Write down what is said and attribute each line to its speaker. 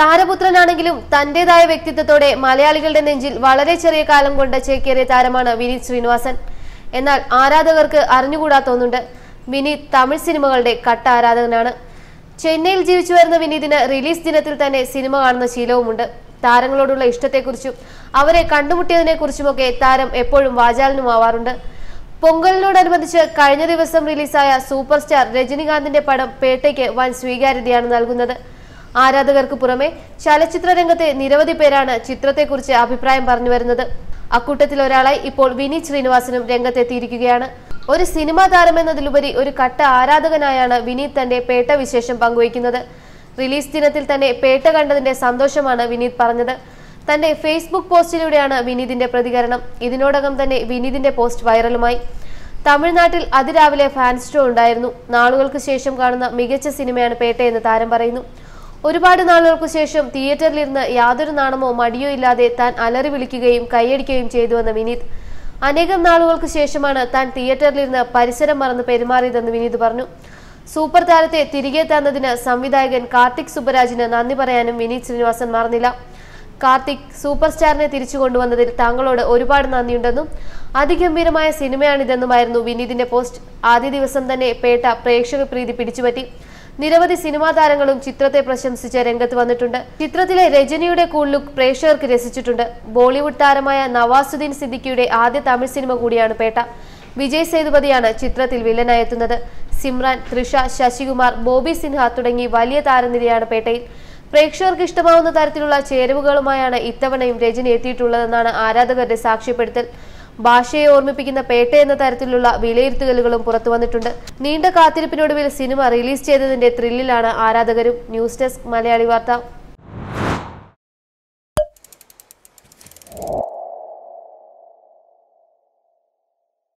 Speaker 1: താരപുത്രനാണെങ്കിലും തന്റേതായ വ്യക്തിത്വത്തോടെ മലയാളികളുടെ നെഞ്ചിൽ വളരെ ചെറിയ കാലം കൊണ്ട് ചേക്കേറിയ താരമാണ് വിനീത് ശ്രീനിവാസൻ. എന്നാൽ ആരാധകർക്ക് അറിഞ്ഞുകൂടാത്തോന്നുണ്ട് വിനീത് തമിഴ് സിനിമകളുടെ കട്ട ആരാധകനാണ് ചെന്നൈയിൽ ജീവിച്ചു വരുന്ന വിനീതിന് റിലീസ് ദിനത്തിൽ തന്നെ സിനിമ കാണുന്ന ശീലവുമുണ്ട്. താരങ്ങളോടുള്ള ഇഷ്ടത്തെക്കുറിച്ചും അവരെ കണ്ടുമുട്ടിയതിനെക്കുറിച്ചുമൊക്കെ താരം എപ്പോഴും വാചാലനുമാവാറുണ്ട്. പൊങ്കലിനോടനുബന്ധിച്ച് കഴിഞ്ഞ ദിവസം റിലീസായ സൂപ്പർ സ്റ്റാർ രജനികാന്തിന്റെ പടം പേട്ടയ്ക്ക് വൻ സ്വീകാര്യതയാണ് നൽകുന്നത്. ആരാധകർക്ക് പുറമെ ചലച്ചിത്ര രംഗത്തെ നിരവധി പേരാണ് ചിത്രത്തെക്കുറിച്ച് അഭിപ്രായം പറഞ്ഞു വരുന്നത്. അക്കൂട്ടത്തിൽ ഒരാളായി ഇപ്പോൾ വിനീത് ശ്രീനിവാസനും രംഗത്തെത്തിയിരിക്കുകയാണ്. ഒരു സിനിമാ താരം എന്നതിലുപരി ഒരു കട്ട ആരാധകനായാണ് വിനീത് തന്റെ പേട്ട വിശേഷം പങ്കുവയ്ക്കുന്നത്. റിലീസ് ദിനത്തിൽ തന്നെ പേട്ട കണ്ടതിന്റെ സന്തോഷമാണ് വിനീത് പറഞ്ഞത്. തന്റെ ഫേസ്ബുക്ക് പോസ്റ്റിലൂടെയാണ് വിനീതിന്റെ പ്രതികരണം. ഇതിനോടകം തന്നെ വിനീതിന്റെ പോസ്റ്റ് വൈറലുമായി. തമിഴ്നാട്ടിൽ അതിരാവിലെ ഫാൻസ് ഷോ ഉണ്ടായിരുന്നു. നാളുകൾക്ക് ശേഷം കാണുന്ന മികച്ച സിനിമയാണ് പേട്ടയെന്ന് താരം പറയുന്നു. ഒരുപാട് നാളുകൾക്ക് ശേഷം തിയേറ്ററിലിരുന്ന് യാതൊരു നാണമോ മടിയോ ഇല്ലാതെ താൻ അലറി വിളിക്കുകയും കൈയടിക്കുകയും ചെയ്തുവെന്ന് വിനീത്. അനേകം നാളുകൾക്ക് ശേഷമാണ് താൻ തിയേറ്ററിലിരുന്ന് പരിസരം മറന്ന് പെരുമാറിയതെന്ന് വിനീത് പറഞ്ഞു. സൂപ്പർ താരത്തെ തിരികെ തന്നതിന് സംവിധായകൻ കാർത്തിക് സുബരാജിന് നന്ദി പറയാനും വിനീത് ശ്രീനിവാസൻ മറന്നില്ല. കാർത്തിക് സൂപ്പർ സ്റ്റാറിനെ തിരിച്ചു കൊണ്ടുവന്നതിൽ താങ്കളോട് ഒരുപാട് നന്ദിയുണ്ടെന്നും അതിഗംഭീരമായ സിനിമയാണിതെന്നുമായിരുന്നു വിനീതിന്റെ പോസ്റ്റ്. ആദ്യ ദിവസം തന്നെ പേട്ട പ്രേക്ഷക പ്രീതി പിടിച്ചുപറ്റി. നിരവധി സിനിമാ താരങ്ങളും ചിത്രത്തെ പ്രശംസിച്ച് രംഗത്ത് വന്നിട്ടുണ്ട്. ചിത്രത്തിലെ രജനിയുടെ കൂൾ ലുക്ക് പ്രേക്ഷകർക്ക് രസിച്ചിട്ടുണ്ട്. ബോളിവുഡ് താരമായ നവാസുദ്ദീൻ സിദ്ദിഖിയുടെ ആദ്യ തമിഴ് സിനിമ കൂടിയാണ് പേട്ട. വിജയ് സേതുപതിയാണ് ചിത്രത്തിൽ വില്ലനായി എത്തുന്നത് സിമ്രാൻ തൃഷ ശശികുമാർ ബോബി സിൻഹ തുടങ്ങി വലിയ താരനിരയാണ് പേട്ടയിൽ. പ്രേക്ഷകർക്ക് ഇഷ്ടമാവുന്ന തരത്തിലുള്ള ചേരുവകളുമായാണ് ഇത്തവണയും രജനി എത്തിയിട്ടുള്ളതെന്നാണ് ആരാധകരുടെ സാക്ഷ്യപ്പെടുത്തൽ. ഭാഷയെ ഓർമ്മിപ്പിക്കുന്ന പേട്ട എന്ന തരത്തിലുള്ള വിലയിരുത്തലുകളും പുറത്തു വന്നിട്ടുണ്ട്. നീണ്ട കാത്തിരിപ്പിനൊടുവിൽ സിനിമ റിലീസ് ചെയ്തതിന്റെ ത്രില്ലിലാണ് ആരാധകരും. ന്യൂസ് ഡെസ്ക് മലയാളി വാർത്ത.